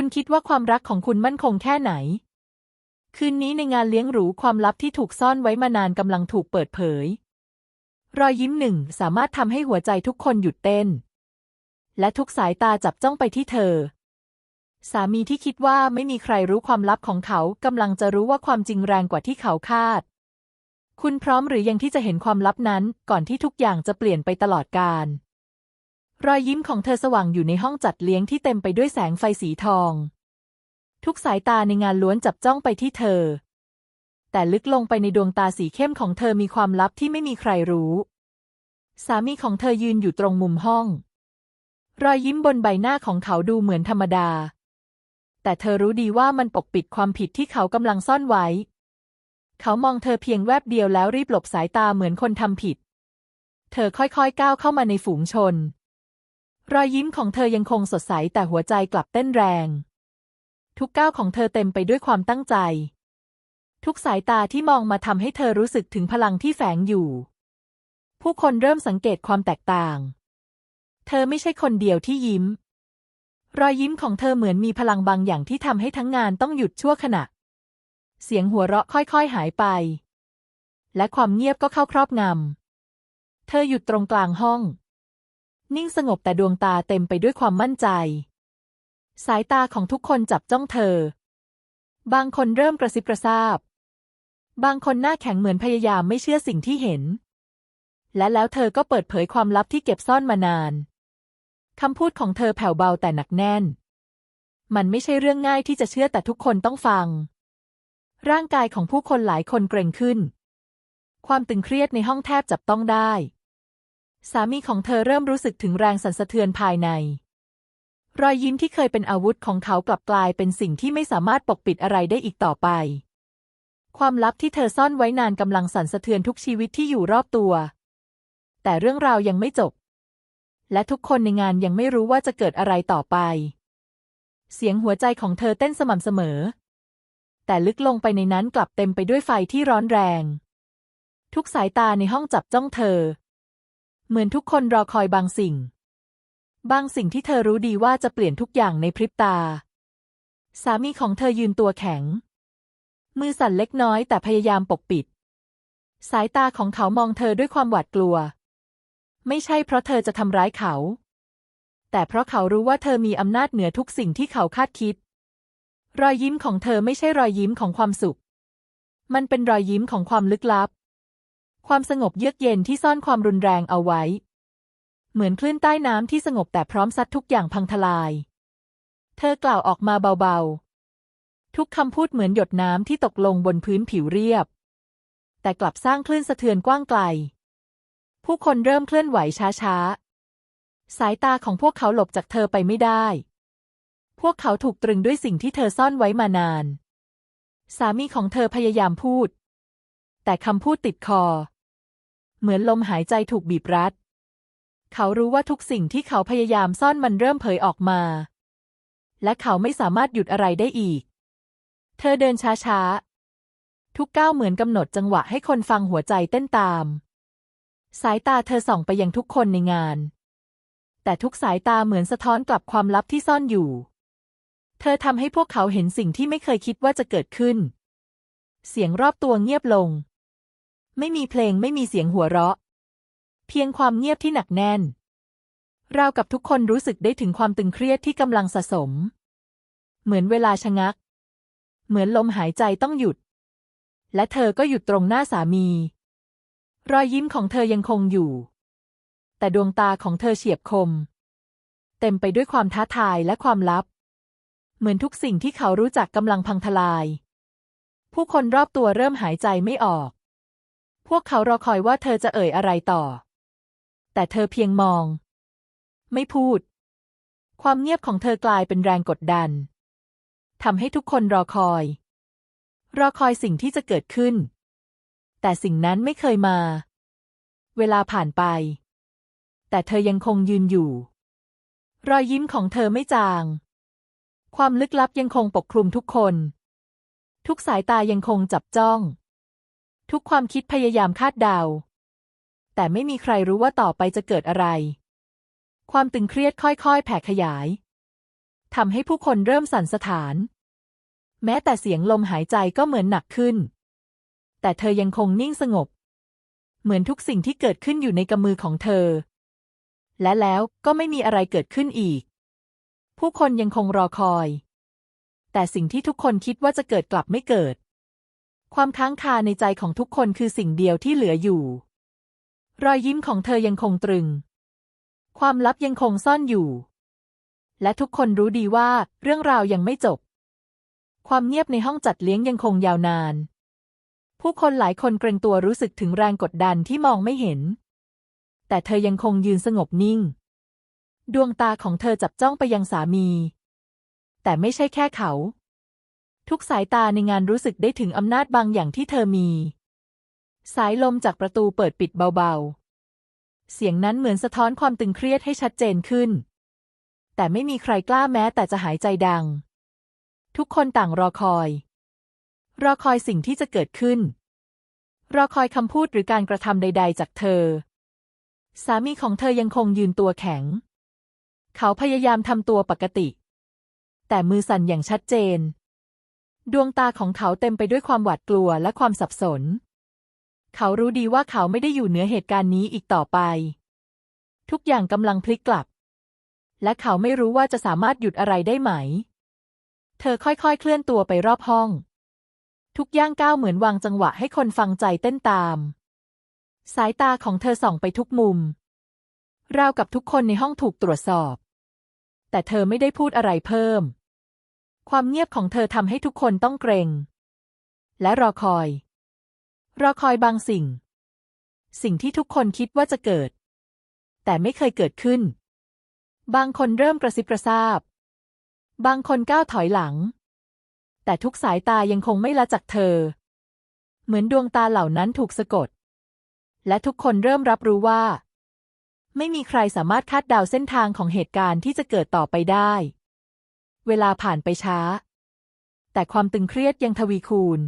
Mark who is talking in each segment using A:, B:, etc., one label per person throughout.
A: คุณคิดว่าความรักของคุณมั่นคงแค่ไหน คืนนี้ในงานเลี้ยงหรูความลับที่ถูกซ่อนไว้มานานกำลังถูกเปิดเผย รอยยิ้มหนึ่งสามารถทำให้หัวใจทุกคนหยุดเต้น และทุกสายตาจับจ้องไปที่เธอ สามีที่คิดว่าไม่มีใครรู้ความลับของเขากำลังจะรู้ว่าความจริงแรงกว่าที่เขาคาด คุณพร้อมหรือยังที่จะเห็นความลับนั้น ก่อนที่ทุกอย่างจะเปลี่ยนไปตลอดกาล รอยยิ้มของเธอสว่างอยู่ในห้องจัดเลี้ยงที่เต็มไปด้วยแสงไฟสีทอง ทุกสายตาในงานล้วนจับจ้องไปที่เธอ แต่ลึกลงไปในดวงตาสีเข้มของเธอมีความลับที่ไม่มีใครรู้ สามีของเธอยืนอยู่ตรงมุมห้อง รอยยิ้มบนใบหน้าของเขาดูเหมือนธรรมดา แต่เธอรู้ดีว่ามันปกปิดความผิดที่เขากำลังซ่อนไว้ เขามองเธอเพียงแวบเดียวแล้วรีบหลบสายตาเหมือนคนทำผิด เธอค่อยๆก้าวเข้ามาในฝูงชน รอยยิ้มของเธอยังคงสดใสแต่หัวใจกลับเต้นแรง ทุกก้าวของเธอเต็มไปด้วยความตั้งใจ ทุกสายตาที่มองมาทำให้เธอรู้สึกถึงพลังที่แฝงอยู่ ผู้คนเริ่มสังเกตความแตกต่าง เธอไม่ใช่คนเดียวที่ยิ้ม รอยยิ้มของเธอเหมือนมีพลังบางอย่างที่ทำให้ทั้งงานต้องหยุดชั่วขณะ เสียงหัวเราะค่อยๆหายไป และความเงียบก็เข้าครอบงำเธอหยุดตรงกลางห้อง นิ่งสงบแต่ดวงตาเต็มไปด้วยความมั่นใจ สายตาของทุกคนจับจ้องเธอ บางคนเริ่มกระซิบกระซาบบางคนหน้าแข็งเหมือนพยายามไม่เชื่อสิ่งที่เห็น และแล้วเธอก็เปิดเผยความลับที่เก็บซ่อนมานานคำพูดของเธอแผ่วเบาแต่หนักแน่น มันไม่ใช่เรื่องง่ายที่จะเชื่อแต่ทุกคนต้องฟัง ร่างกายของผู้คนหลายคนเกร็งขึ้น ความตึงเครียดในห้องแทบจับต้องได้ สามีของเธอเริ่มรู้สึกถึงแรงสั่นสะเทือนภายใน รอยยิ้มที่เคยเป็นอาวุธของเขากลับกลายเป็นสิ่งที่ไม่สามารถปกปิดอะไรได้อีกต่อไป ความลับที่เธอซ่อนไว้นานกำลังสั่นสะเทือนทุกชีวิตที่อยู่รอบตัว แต่เรื่องราวยังไม่จบ และทุกคนในงานยังไม่รู้ว่าจะเกิดอะไรต่อไป เสียงหัวใจของเธอเต้นสม่ำเสมอ แต่ลึกลงไปในนั้นกลับเต็มไปด้วยไฟที่ร้อนแรง ทุกสายตาในห้องจับจ้องเธอ เหมือนทุกคนรอคอยบางสิ่ง บางสิ่งที่เธอรู้ดีว่าจะเปลี่ยนทุกอย่างในพริบตา สามีของเธอยืนตัวแข็ง มือสั่นเล็กน้อยแต่พยายามปกปิด สายตาของเขามองเธอด้วยความหวาดกลัว ไม่ใช่เพราะเธอจะทำร้ายเขา แต่เพราะเขารู้ว่าเธอมีอำนาจเหนือทุกสิ่งที่เขาคาดคิด รอยยิ้มของเธอไม่ใช่รอยยิ้มของความสุข มันเป็นรอยยิ้มของความลึกลับ ความสงบเยือกเย็นที่ซ่อนความรุนแรงเอาไว้ เหมือนคลื่นใต้น้ำที่สงบแต่พร้อมซัดทุกอย่างพังทลาย เธอกล่าวออกมาเบาๆ ทุกคำพูดเหมือนหยดน้ำที่ตกลงบนพื้นผิวเรียบ แต่กลับสร้างคลื่นสะเทือนกว้างไกล ผู้คนเริ่มเคลื่อนไหวช้าๆ สายตาของพวกเขาหลบจากเธอไปไม่ได้ พวกเขาถูกตรึงด้วยสิ่งที่เธอซ่อนไว้มานาน สามีของเธอพยายามพูด แต่คำพูดติดคอ เหมือนลมหายใจถูกบีบรัด เขารู้ว่าทุกสิ่งที่เขาพยายามซ่อนมันเริ่มเผยออกมา และเขาไม่สามารถหยุดอะไรได้อีก เธอเดินช้าๆ ทุกก้าวเหมือนกำหนดจังหวะให้คนฟังหัวใจเต้นตาม สายตาเธอส่องไปยังทุกคนในงาน แต่ทุกสายตาเหมือนสะท้อนกลับความลับที่ซ่อนอยู่ เธอทำให้พวกเขาเห็นสิ่งที่ไม่เคยคิดว่าจะเกิดขึ้น เสียงรอบตัวเงียบลง ไม่มีเพลงไม่มีเสียงหัวเราะ เพียงความเงียบที่หนักแน่น ราวกับทุกคนรู้สึกได้ถึงความตึงเครียดที่กำลังสะสม เหมือนเวลาชะงัก เหมือนลมหายใจต้องหยุด และเธอก็หยุดตรงหน้าสามี รอยยิ้มของเธอยังคงอยู่ แต่ดวงตาของเธอเฉียบคม เต็มไปด้วยความท้าทายและความลับ เหมือนทุกสิ่งที่เขารู้จักกำลังพังทลาย ผู้คนรอบตัวเริ่มหายใจไม่ออก พวกเขารอคอยว่าเธอจะเอ่ยอะไรต่อ แต่เธอเพียงมอง ไม่พูด ความเงียบของเธอกลายเป็นแรงกดดันทำให้ทุกคนรอคอย รอคอยสิ่งที่จะเกิดขึ้น แต่สิ่งนั้นไม่เคยมา เวลาผ่านไป แต่เธอยังคงยืนอยู่ รอยยิ้มของเธอไม่จาง ความลึกลับยังคงปกคลุมทุกคน ทุกสายตายังคงจับจ้อง ทุกความคิดพยายามคาดเดา แต่ไม่มีใครรู้ว่าต่อไปจะเกิดอะไร ความตึงเครียดค่อยๆ แผ่ขยายทำให้ผู้คนเริ่มสั่นสะท้าน แม้แต่เสียงลมหายใจก็เหมือนหนักขึ้น แต่เธอยังคงนิ่งสงบ เหมือนทุกสิ่งที่เกิดขึ้นอยู่ในกำมือของเธอ และแล้วก็ไม่มีอะไรเกิดขึ้นอีก ผู้คนยังคงรอคอย แต่สิ่งที่ทุกคนคิดว่าจะเกิดกลับไม่เกิด ความค้างคาในใจของทุกคนคือสิ่งเดียวที่เหลืออยู่ รอยยิ้มของเธอยังคงตรึง ความลับยังคงซ่อนอยู่ และทุกคนรู้ดีว่าเรื่องราวยังไม่จบ ความเงียบในห้องจัดเลี้ยงยังคงยาวนาน ผู้คนหลายคนเกรงตัวรู้สึกถึงแรงกดดันที่มองไม่เห็น แต่เธอยังคงยืนสงบนิ่ง ดวงตาของเธอจับจ้องไปยังสามี แต่ไม่ใช่แค่เขา ทุกสายตาในงานรู้สึกได้ถึงอำนาจบางอย่างที่เธอมี สายลมจากประตูเปิดปิดเบาๆ เสียงนั้นเหมือนสะท้อนความตึงเครียดให้ชัดเจนขึ้น แต่ไม่มีใครกล้าแม้แต่จะหายใจดัง ทุกคนต่างรอคอย รอคอยสิ่งที่จะเกิดขึ้น รอคอยคำพูดหรือการกระทำใด ๆ จากเธอ สามีของเธอยังคงยืนตัวแข็ง เขาพยายามทำตัวปกติ แต่มือสั่นอย่างชัดเจน ดวงตาของเขาเต็มไปด้วยความหวาดกลัวและความสับสน เขารู้ดีว่าเขาไม่ได้อยู่เหนือเหตุการณ์นี้อีกต่อไป ทุกอย่างกำลังพลิกกลับ และเขาไม่รู้ว่าจะสามารถหยุดอะไรได้ไหม เธอค่อยๆ เคลื่อนตัวไปรอบห้อง ทุกย่างก้าวเหมือนวางจังหวะให้คนฟังใจเต้นตาม สายตาของเธอส่องไปทุกมุม ราวกับทุกคนในห้องถูกตรวจสอบ แต่เธอไม่ได้พูดอะไรเพิ่ม ความเงียบของเธอทำให้ทุกคนต้องเกรง และรอคอย รอคอยบางสิ่ง สิ่งที่ทุกคนคิดว่าจะเกิด แต่ไม่เคยเกิดขึ้น บางคนเริ่มกระซิบกระซาบบางคนก้าวถอยหลัง แต่ทุกสายตายังคงไม่ละจากเธอ เหมือนดวงตาเหล่านั้นถูกสะกด และทุกคนเริ่มรับรู้ว่า ไม่มีใครสามารถคาดเดาเส้นทางของเหตุการณ์ที่จะเกิดต่อไปได้ เวลาผ่านไปช้า แต่ความตึงเครียดยังทวีคูณ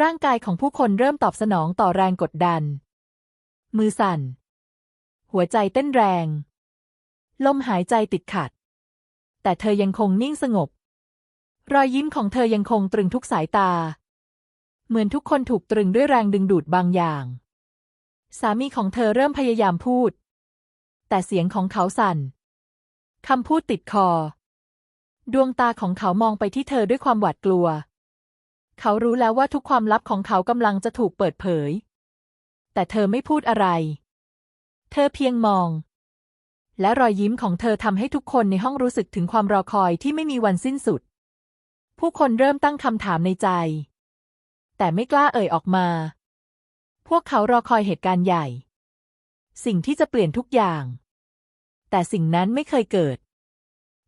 A: ร่างกายของผู้คนเริ่มตอบสนองต่อแรงกดดัน มือสั่น หัวใจเต้นแรง ลมหายใจติดขัด แต่เธอยังคงนิ่งสงบ รอยยิ้มของเธอยังคงตรึงทุกสายตา เหมือนทุกคนถูกตรึงด้วยแรงดึงดูดบางอย่าง สามีของเธอเริ่มพยายามพูด แต่เสียงของเขาสั่นคำพูดติดคอ ดวงตาของเขามองไปที่เธอด้วยความหวาดกลัว เขารู้แล้วว่าทุกความลับของเขากำลังจะถูกเปิดเผย แต่เธอไม่พูดอะไร เธอเพียงมอง และรอยยิ้มของเธอทำให้ทุกคนในห้องรู้สึกถึงความรอคอยที่ไม่มีวันสิ้นสุด ผู้คนเริ่มตั้งคำถามในใจ แต่ไม่กล้าเอ่ยออกมา พวกเขารอคอยเหตุการณ์ใหญ่ สิ่งที่จะเปลี่ยนทุกอย่าง แต่สิ่งนั้นไม่เคยเกิด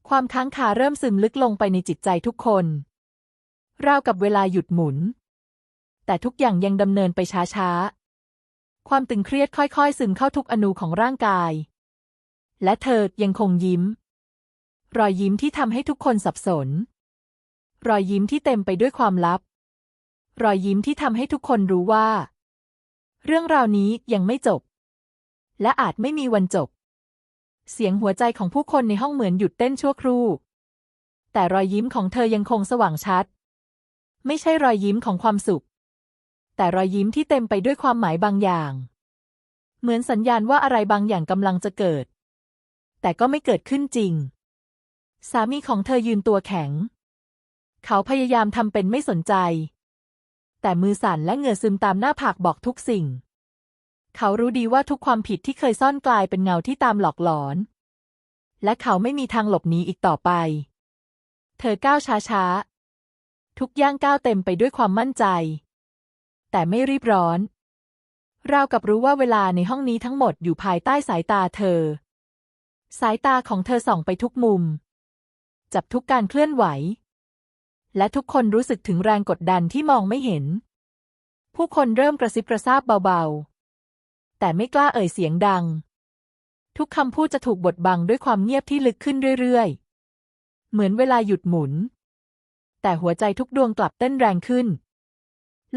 A: ความค้างคาเริ่มซึมลึกลงไปในจิตใจทุกคน ราวกับเวลาหยุดหมุน แต่ทุกอย่างยังดำเนินไปช้าๆ ความตึงเครียดค่อยๆ ซึมเข้าทุกอนูของร่างกาย และเธอยังคงยิ้ม รอยยิ้มที่ทำให้ทุกคนสับสน รอยยิ้มที่เต็มไปด้วยความลับ รอยยิ้มที่ทำให้ทุกคนรู้ว่า เรื่องราวนี้ยังไม่จบ และอาจไม่มีวันจบ เสียงหัวใจของผู้คนในห้องเหมือนหยุดเต้นชั่วครู่ แต่รอยยิ้มของเธอยังคงสว่างชัด ไม่ใช่รอยยิ้มของความสุข แต่รอยยิ้มที่เต็มไปด้วยความหมายบางอย่าง เหมือนสัญญาณว่าอะไรบางอย่างกำลังจะเกิด แต่ก็ไม่เกิดขึ้นจริง สามีของเธอยืนตัวแข็ง เขาพยายามทำเป็นไม่สนใจ แต่มือสั่นและเหงื่อซึมตามหน้าผากบอกทุกสิ่ง เขารู้ดีว่าทุกความผิดที่เคยซ่อนกลายเป็นเงาที่ตามหลอกหลอน และเขาไม่มีทางหลบหนีอีกต่อไป เธอก้าวช้าๆ ทุกย่างก้าวเต็มไปด้วยความมั่นใจ แต่ไม่รีบร้อน ราวกับรู้ว่าเวลาในห้องนี้ทั้งหมดอยู่ภายใต้สายตาเธอ สายตาของเธอส่องไปทุกมุม จับทุกการเคลื่อนไหว และทุกคนรู้สึกถึงแรงกดดันที่มองไม่เห็น ผู้คนเริ่มกระซิบกระซาบเบาๆ แต่ไม่กล้าเอ่ยเสียงดัง ทุกคำพูดจะถูกบดบังด้วยความเงียบที่ลึกขึ้นเรื่อยๆ เหมือนเวลาหยุดหมุน แต่หัวใจทุกดวงกลับเต้นแรงขึ้น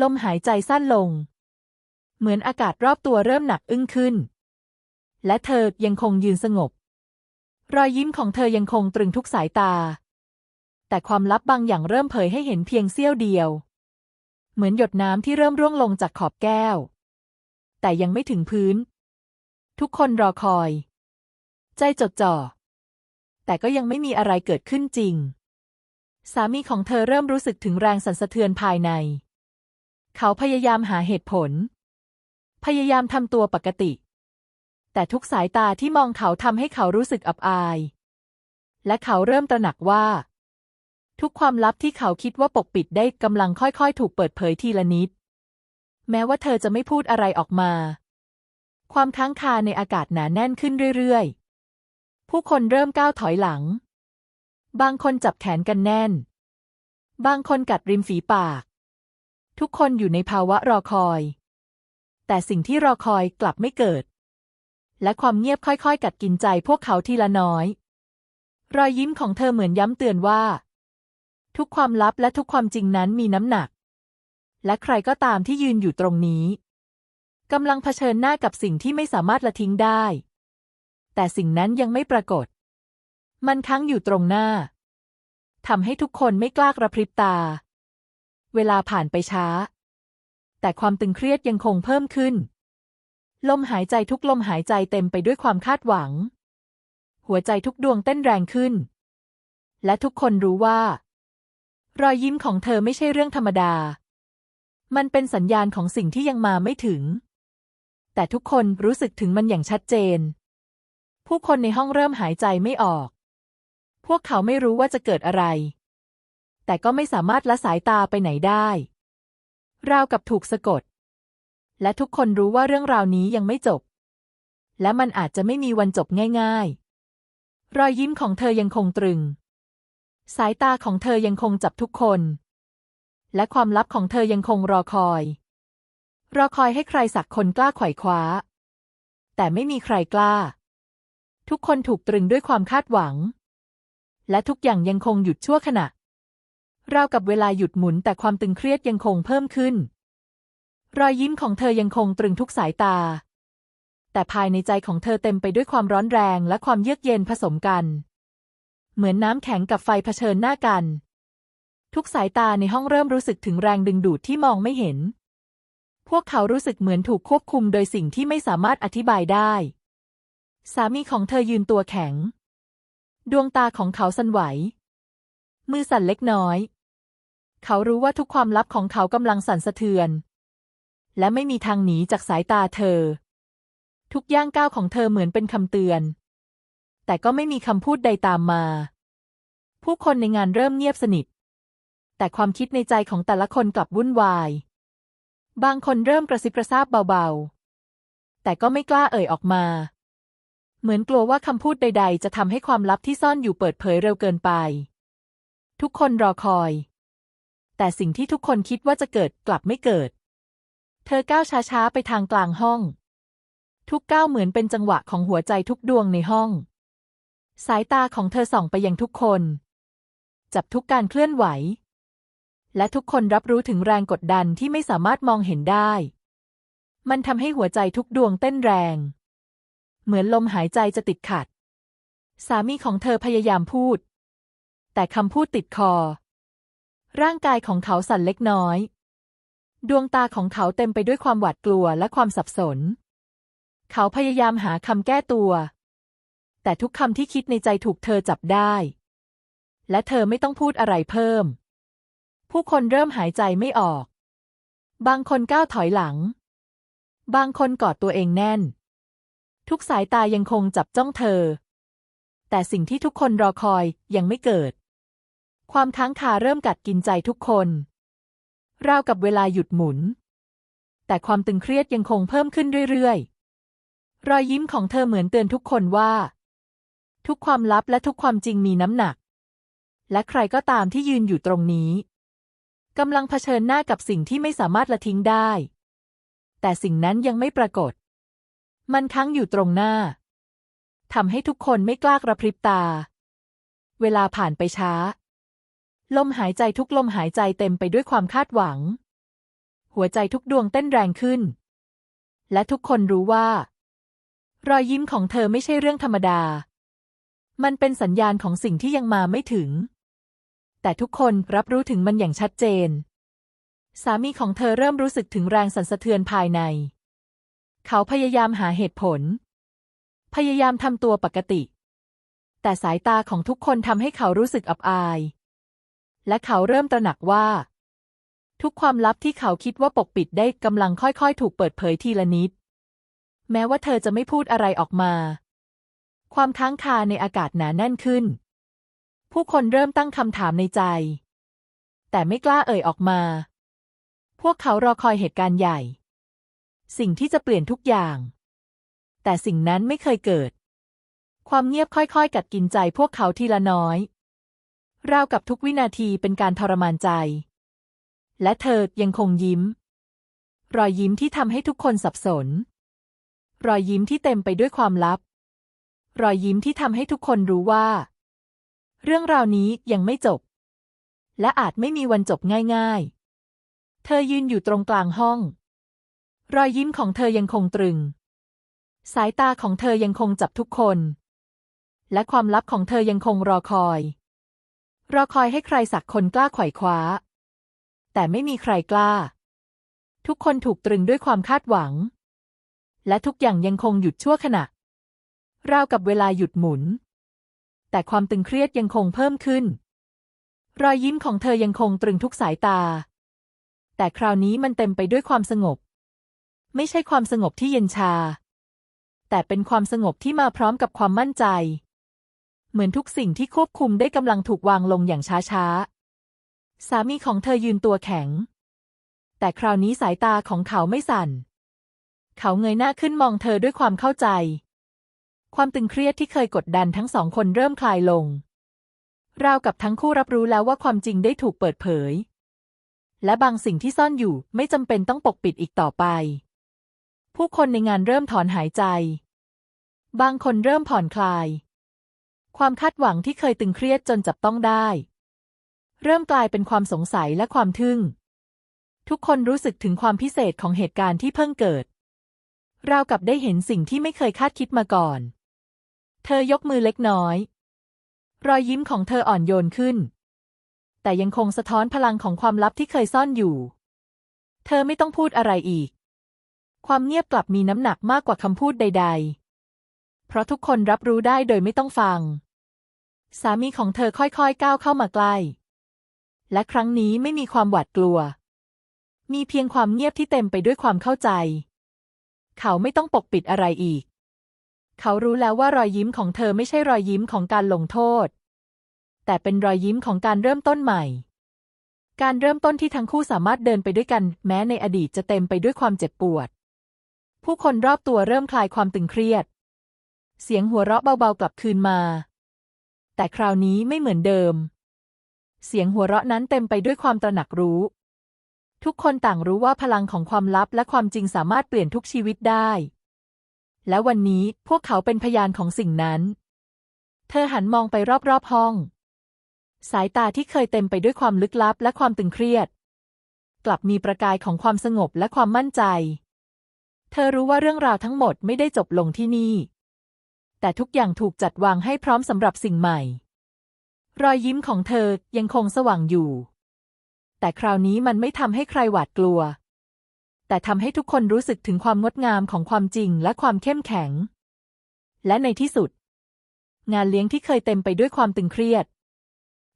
A: ลมหายใจสั้นลง เหมือนอากาศรอบตัวเริ่มหนักอึ้งขึ้น และเธอยังคงยืนสงบ รอยยิ้มของเธอยังคงตรึงทุกสายตา แต่ความลับบางอย่างเริ่มเผยให้เห็นเพียงเสี้ยวเดียว เหมือนหยดน้ำที่เริ่มร่วงลงจากขอบแก้ว แต่ยังไม่ถึงพื้น ทุกคนรอคอย ใจจดจ่อ แต่ก็ยังไม่มีอะไรเกิดขึ้นจริง สามีของเธอเริ่มรู้สึกถึงแรงสั่นสะเทือนภายใน เขาพยายามหาเหตุผล พยายามทำตัวปกติ แต่ทุกสายตาที่มองเขาทำให้เขารู้สึกอับอาย และเขาเริ่มตระหนักว่า ทุกความลับที่เขาคิดว่าปกปิดได้กำลังค่อยๆ ถูกเปิดเผยทีละนิด แม้ว่าเธอจะไม่พูดอะไรออกมา ความค้างคาในอากาศหนาแน่นขึ้นเรื่อยๆ ผู้คนเริ่มก้าวถอยหลัง บางคนจับแขนกันแน่น บางคนกัดริมฝีปาก ทุกคนอยู่ในภาวะรอคอย แต่สิ่งที่รอคอยกลับไม่เกิด และความเงียบค่อยๆ กัดกินใจพวกเขาทีละน้อย รอยยิ้มของเธอเหมือนย้ำเตือนว่า ทุกความลับและทุกความจริงนั้นมีน้ำหนัก และใครก็ตามที่ยืนอยู่ตรงนี้กำลังเผชิญหน้ากับสิ่งที่ไม่สามารถละทิ้งได้ แต่สิ่งนั้นยังไม่ปรากฏ มันค้างอยู่ตรงหน้าทำให้ทุกคนไม่กล้ากระพริบตา เวลาผ่านไปช้า แต่ความตึงเครียดยังคงเพิ่มขึ้น ลมหายใจทุกลมหายใจเต็มไปด้วยความคาดหวัง หัวใจทุกดวงเต้นแรงขึ้น และทุกคนรู้ว่า รอยยิ้มของเธอไม่ใช่เรื่องธรรมดา มันเป็นสัญญาณของสิ่งที่ยังมาไม่ถึง แต่ทุกคนรู้สึกถึงมันอย่างชัดเจน ผู้คนในห้องเริ่มหายใจไม่ออก พวกเขาไม่รู้ว่าจะเกิดอะไร แต่ก็ไม่สามารถละสายตาไปไหนได้ ราวกับถูกสะกด และทุกคนรู้ว่าเรื่องราวนี้ยังไม่จบ และมันอาจจะไม่มีวันจบง่ายๆ รอยยิ้มของเธอยังคงตรึง สายตาของเธอยังคงจับทุกคน และความลับของเธอยังคงรอคอย รอคอยให้ใครสักคนกล้าไขว่คว้า แต่ไม่มีใครกล้า ทุกคนถูกตรึงด้วยความคาดหวัง และทุกอย่างยังคงหยุดชั่วขณะราวกับเวลาหยุดหมุนแต่ความตึงเครียดยังคงเพิ่มขึ้น รอยยิ้มของเธอยังคงตรึงทุกสายตา แต่ภายในใจของเธอเต็มไปด้วยความร้อนแรงและความเยือกเย็นผสมกัน เหมือนน้ำแข็งกับไฟเผชิญหน้ากัน ทุกสายตาในห้องเริ่มรู้สึกถึงแรงดึงดูดที่มองไม่เห็น พวกเขารู้สึกเหมือนถูกควบคุมโดยสิ่งที่ไม่สามารถอธิบายได้ สามีของเธอยืนตัวแข็ง ดวงตาของเขาสั่นไหว มือสั่นเล็กน้อย เขารู้ว่าทุกความลับของเขากำลังสั่นสะเทือน และไม่มีทางหนีจากสายตาเธอ ทุกย่างก้าวของเธอเหมือนเป็นคำเตือน แต่ก็ไม่มีคำพูดใดตามมา ผู้คนในงานเริ่มเงียบสนิท แต่ความคิดในใจของแต่ละคนกลับวุ่นวาย บางคนเริ่มกระซิบกระซาบเบาๆ แต่ก็ไม่กล้าเอ่ยออกมา เหมือนกลัวว่าคำพูดใด ๆ จะทำให้ความลับที่ซ่อนอยู่เปิดเผยเร็วเกินไป ทุกคนรอคอย แต่สิ่งที่ทุกคนคิดว่าจะเกิดกลับไม่เกิด เธอก้าวช้าๆไปทางกลางห้อง ทุกก้าวเหมือนเป็นจังหวะของหัวใจทุกดวงในห้อง สายตาของเธอส่องไปยังทุกคน จับทุกการเคลื่อนไหว และทุกคนรับรู้ถึงแรงกดดันที่ไม่สามารถมองเห็นได้ มันทำให้หัวใจทุกดวงเต้นแรง เหมือนลมหายใจจะติดขัด สามีของเธอพยายามพูด แต่คำพูดติดคอ ร่างกายของเขาสั่นเล็กน้อย ดวงตาของเขาเต็มไปด้วยความหวาดกลัวและความสับสน เขาพยายามหาคำแก้ตัว แต่ทุกคำที่คิดในใจถูกเธอจับได้ และเธอไม่ต้องพูดอะไรเพิ่ม ผู้คนเริ่มหายใจไม่ออก บางคนก้าวถอยหลัง บางคนกอดตัวเองแน่น ทุกสายตายังคงจับจ้องเธอ แต่สิ่งที่ทุกคนรอคอยยังไม่เกิด ความค้างคาเริ่มกัดกินใจทุกคนราวกับเวลาหยุดหมุน แต่ความตึงเครียดยังคงเพิ่มขึ้นเรื่อยๆ รอยยิ้มของเธอเหมือนเตือนทุกคนว่า ทุกความลับและทุกความจริงมีน้ำหนัก และใครก็ตามที่ยืนอยู่ตรงนี้ กำลังเผชิญหน้ากับสิ่งที่ไม่สามารถละทิ้งได้ แต่สิ่งนั้นยังไม่ปรากฏ มันค้างอยู่ตรงหน้าทำให้ทุกคนไม่กล้ากระพริบตา เวลาผ่านไปช้า ลมหายใจทุกลมหายใจเต็มไปด้วยความคาดหวัง หัวใจทุกดวงเต้นแรงขึ้น และทุกคนรู้ว่า รอยยิ้มของเธอไม่ใช่เรื่องธรรมดา มันเป็นสัญญาณของสิ่งที่ยังมาไม่ถึง แต่ทุกคนรับรู้ถึงมันอย่างชัดเจน สามีของเธอเริ่มรู้สึกถึงแรงสั่นสะเทือนภายใน เขาพยายามหาเหตุผล พยายามทำตัวปกติ แต่สายตาของทุกคนทำให้เขารู้สึกอับอาย และเขาเริ่มตระหนักว่า ทุกความลับที่เขาคิดว่าปกปิดได้กำลังค่อยๆ ถูกเปิดเผยทีละนิด แม้ว่าเธอจะไม่พูดอะไรออกมา ความค้างคาในอากาศหนาแน่นขึ้น ผู้คนเริ่มตั้งคำถามในใจ แต่ไม่กล้าเอ่ยออกมา พวกเขารอคอยเหตุการณ์ใหญ่ สิ่งที่จะเปลี่ยนทุกอย่าง แต่สิ่งนั้นไม่เคยเกิด ความเงียบค่อยๆ กัดกินใจพวกเขาทีละน้อย ราวกับทุกวินาทีเป็นการทรมานใจ และเธอยังคงยิ้ม รอยยิ้มที่ทำให้ทุกคนสับสน รอยยิ้มที่เต็มไปด้วยความลับ รอยยิ้มที่ทำให้ทุกคนรู้ว่า เรื่องราวนี้ยังไม่จบ และอาจไม่มีวันจบง่ายๆ เธอยืนอยู่ตรงกลางห้อง รอยยิ้มของเธอยังคงตรึง สายตาของเธอยังคงจับทุกคน และความลับของเธอยังคงรอคอย รอคอยให้ใครสักคนกล้าไขว่คว้า แต่ไม่มีใครกล้า ทุกคนถูกตรึงด้วยความคาดหวัง และทุกอย่างยังคงหยุดชั่วขณะราวกับเวลาหยุดหมุน แต่ความตึงเครียดยังคงเพิ่มขึ้น รอยยิ้มของเธอยังคงตรึงทุกสายตา แต่คราวนี้มันเต็มไปด้วยความสงบ ไม่ใช่ความสงบที่เย็นชา แต่เป็นความสงบที่มาพร้อมกับความมั่นใจ เหมือนทุกสิ่งที่ควบคุมได้กำลังถูกวางลงอย่างช้าๆ สามีของเธอยืนตัวแข็ง แต่คราวนี้สายตาของเขาไม่สั่น เขาเงยหน้าขึ้นมองเธอด้วยความเข้าใจ ความตึงเครียดที่เคยกดดันทั้งสองคนเริ่มคลายลง ราวกับทั้งคู่รับรู้แล้วว่าความจริงได้ถูกเปิดเผย และบางสิ่งที่ซ่อนอยู่ไม่จำเป็นต้องปกปิดอีกต่อไป ผู้คนในงานเริ่มถอนหายใจ บางคนเริ่มผ่อนคลาย ความคาดหวังที่เคยตึงเครียดจนจับต้องได้ เริ่มกลายเป็นความสงสัยและความทึ่ง ทุกคนรู้สึกถึงความพิเศษของเหตุการณ์ที่เพิ่งเกิดราวกับได้เห็นสิ่งที่ไม่เคยคาดคิดมาก่อน เธอยกมือเล็กน้อย รอยยิ้มของเธออ่อนโยนขึ้น แต่ยังคงสะท้อนพลังของความลับที่เคยซ่อนอยู่ เธอไม่ต้องพูดอะไรอีก ความเงียบกลับมีน้ำหนักมากกว่าคำพูดใด ๆ เพราะทุกคนรับรู้ได้โดยไม่ต้องฟัง สามีของเธอค่อยๆก้าวเข้ามาใกล้ และครั้งนี้ไม่มีความหวาดกลัว มีเพียงความเงียบที่เต็มไปด้วยความเข้าใจ เขาไม่ต้องปกปิดอะไรอีก เขารู้แล้วว่ารอยยิ้มของเธอไม่ใช่รอยยิ้มของการลงโทษ แต่เป็นรอยยิ้มของการเริ่มต้นใหม่ การเริ่มต้นที่ทั้งคู่สามารถเดินไปด้วยกัน แม้ในอดีตจะเต็มไปด้วยความเจ็บปวด ผู้คนรอบตัวเริ่มคลายความตึงเครียด เสียงหัวเราะเบาๆกลับคืนมา แต่คราวนี้ไม่เหมือนเดิม เสียงหัวเราะนั้นเต็มไปด้วยความตระหนักรู้ ทุกคนต่างรู้ว่าพลังของความลับและความจริงสามารถเปลี่ยนทุกชีวิตได้ และวันนี้พวกเขาเป็นพยานของสิ่งนั้น เธอหันมองไปรอบๆห้อง สายตาที่เคยเต็มไปด้วยความลึกลับและความตึงเครียด กลับมีประกายของความสงบและความมั่นใจ เธอรู้ว่าเรื่องราวทั้งหมดไม่ได้จบลงที่นี่ แต่ทุกอย่างถูกจัดวางให้พร้อมสำหรับสิ่งใหม่ รอยยิ้มของเธอยังคงสว่างอยู่ แต่คราวนี้มันไม่ทำให้ใครหวาดกลัว แต่ทำให้ทุกคนรู้สึกถึงความงดงามของความจริงและความเข้มแข็ง และในที่สุด งานเลี้ยงที่เคยเต็มไปด้วยความตึงเครียด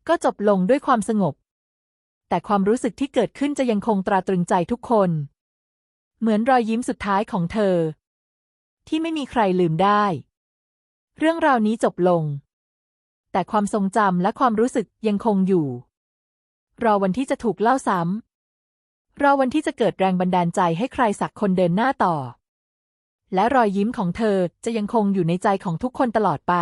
A: ก็จบลงด้วยความสงบ แต่ความรู้สึกที่เกิดขึ้นจะยังคงตราตรึงใจทุกคน เหมือนรอยยิ้มสุดท้ายของเธอ ที่ไม่มีใครลืมได้ เรื่องราวนี้จบลง แต่ความทรงจำและความรู้สึกยังคงอยู่ รอวันที่จะถูกเล่าซ้ำ รอวันที่จะเกิดแรงบันดาลใจให้ใครสักคนเดินหน้าต่อ และรอยยิ้มของเธอจะยังคงอยู่ในใจของทุกคนตลอดไป